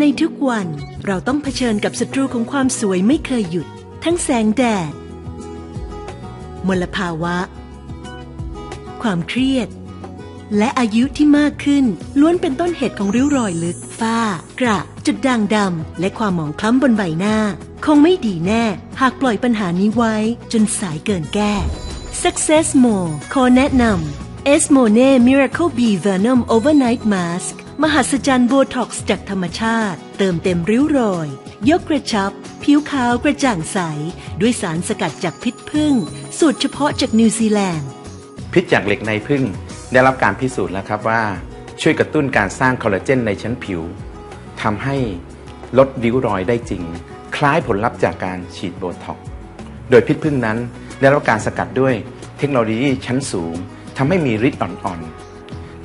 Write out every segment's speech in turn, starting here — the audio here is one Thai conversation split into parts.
ในทุกวันเราต้องเผชิญกับศัตรูของความสวยไม่เคยหยุด ทั้งแสงแดด มลภาวะ ความเครียด และอายุที่มากขึ้น ล้วนเป็นต้นเหตุของริ้วรอยลึก ฝ้า กระ จุดด่างดำ และความหมองคล้ำบนใบหน้า คงไม่ดีแน่ หากปล่อยปัญหานี้ไว้ จนสายเกินแก้ Success More ขอแนะนำ e s m o n e Miracle B Venom Overnight Mask มหัศจรรย์โบท็อกซ์จากธรรมชาติ เติมเต็มริ้วรอย ยกกระชับ ผิวขาวกระจ่างใส ด้วยสารสกัดจากพิษผึ้งสูตรเฉพาะจากนิวซีแลนด์ พิษจากเหล็กในพึ่งได้รับการพิสูจน์แล้วครับว่า ช่วยกระตุ้นการสร้างคอลลาเจนในชั้นผิวทำให้ลดริ้วรอยได้จริง คล้ายผลลัพธ์จากการฉีดโบท็อกซ์โดยพิษพึ่งนั้นได้รับการสกัดด้วยเทคโนโลยีชั้นสูงทำให้มีฤทธิ์อ่อนๆ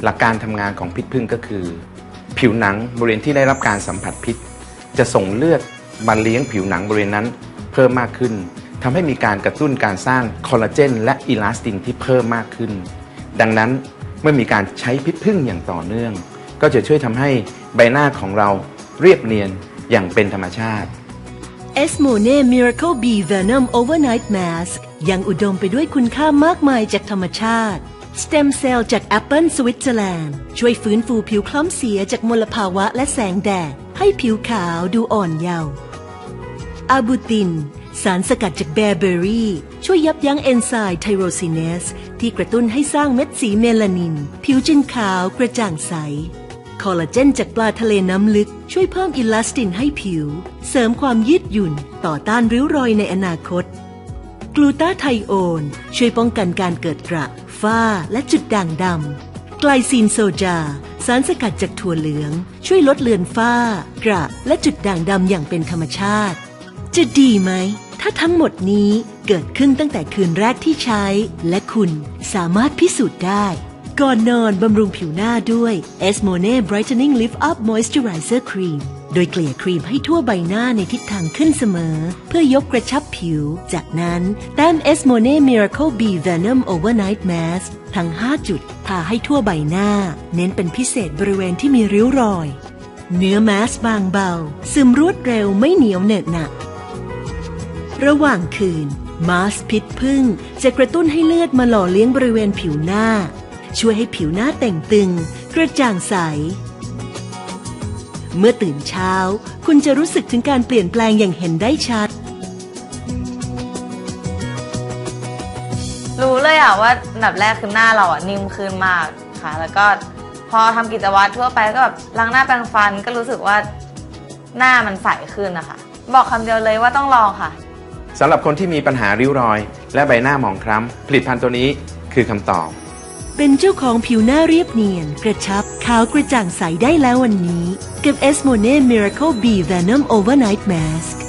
หลักการทำงานของพิษพึ่งก็คือ ผิวหนังบริเวณที่ได้รับการสัมผัสพิษ จะส่งเลือดมาเลี้ยงผิวหนังบริเวณนั้น เพิ่มมากขึ้นทำให้มีการกระตุ้นการสร้างคอลลาเจนและอิลาสตินที่เพิ่มมากขึ้น ดังนั้นเมื่อมีการใช้พิษพึ่งอย่างต่อเนื่อง ก็จะช่วยทำให้ใบหน้าของเราเรียบเนียนอย่างเป็นธรรมชาติ e s m o n e Miracle B Venom Overnight Mask ยังอุดมไปด้วยคุณค่ามากมายจากธรรมชาติ สเต็มเซลล์จากแอปเปิลสวิตเซอร์แลนด์ช่วยฟื้นฟูผิวคล้ำเสียจากมลภาวะและแสงแดด ให้ผิวขาวดูอ่อนเยาว์อาบูติน สารสกัดจากแบร์เบอรี่ ช่วยยับยั้งเอนไซม์ไทโรซินเนส ที่กระตุ้นให้สร้างเม็ดสีเมลานิน ผิวจึงขาวกระจ่างใส คอลลาเจนจากปลาทะเลน้ำลึก ช่วยเพิ่มอิลาสตินให้ผิว เสริมความยืดหยุ่น ต่อต้านริ้วรอยในอนาคตกลูตาไทโอน ช่วยป้องกันการเกิดกระ ฝ้าและจุดด่างดำไกลซีนโซจา สารสกัดจากถั่วเหลือง ช่วยลดเลือนฝ้า กระและจุดด่างดำอย่างเป็นธรรมชาติ จะดีไหม ถ้าทั้งหมดนี้เกิดขึ้นตั้งแต่คืนแรกที่ใช้ และคุณสามารถพิสูจน์ได้ ก่อนนอนบำรุงผิวหน้าด้วย e s m o n e Brightening Lift Up Moisturizer Cream โดยเกลี่ยครีมให้ทั่วใบหน้าในทิศทางขึ้นเสมอ เพื่อยกกระชับผิว จากนั้นแต้ม e s m o n e Miracle B Venom Overnight Mask ทั้ง 5 จุด ทาให้ทั่วใบหน้า เน้นเป็นพิเศษบริเวณที่มีริ้วรอย เนื้อแมสบางเบา ซึมรวดเร็วไม่เหนียวเหนอะหนัก ระหว่างคืนมาสพิษพึ่งจะกระตุ้นให้เลือดมาหล่อเลี้ยงบริเวณผิวหน้า ช่วยให้ผิวหน้าแต่งตึง กระจ่างใส เมื่อตื่นเช้า คุณจะรู้สึกถึงการเปลี่ยนแปลงอย่างเห็นได้ชัด รู้เลยอะว่าอันดับแรกคือหน้าเราอะนิ่มขึ้นมากค่ะ แล้วก็พอทำกิจวัตรทั่วไปก็แบบล้างหน้าแปรงฟันก็รู้สึกว่าหน้ามันใสขึ้นนะคะ บอกคำเดียวเลยว่าต้องลองค่ะ สำหรับคนที่มีปัญหาริ้วรอย และใบหน้าหมองคล้ำผลิตภัณฑ์ตัวนี้คือคำตอบ เป็นเจ้าของผิวหน้าเรียบเนียน กระชับขาวกระจ่างใสได้แล้ววันนี้ กับ e s m o n e Miracle B Venom Overnight Mask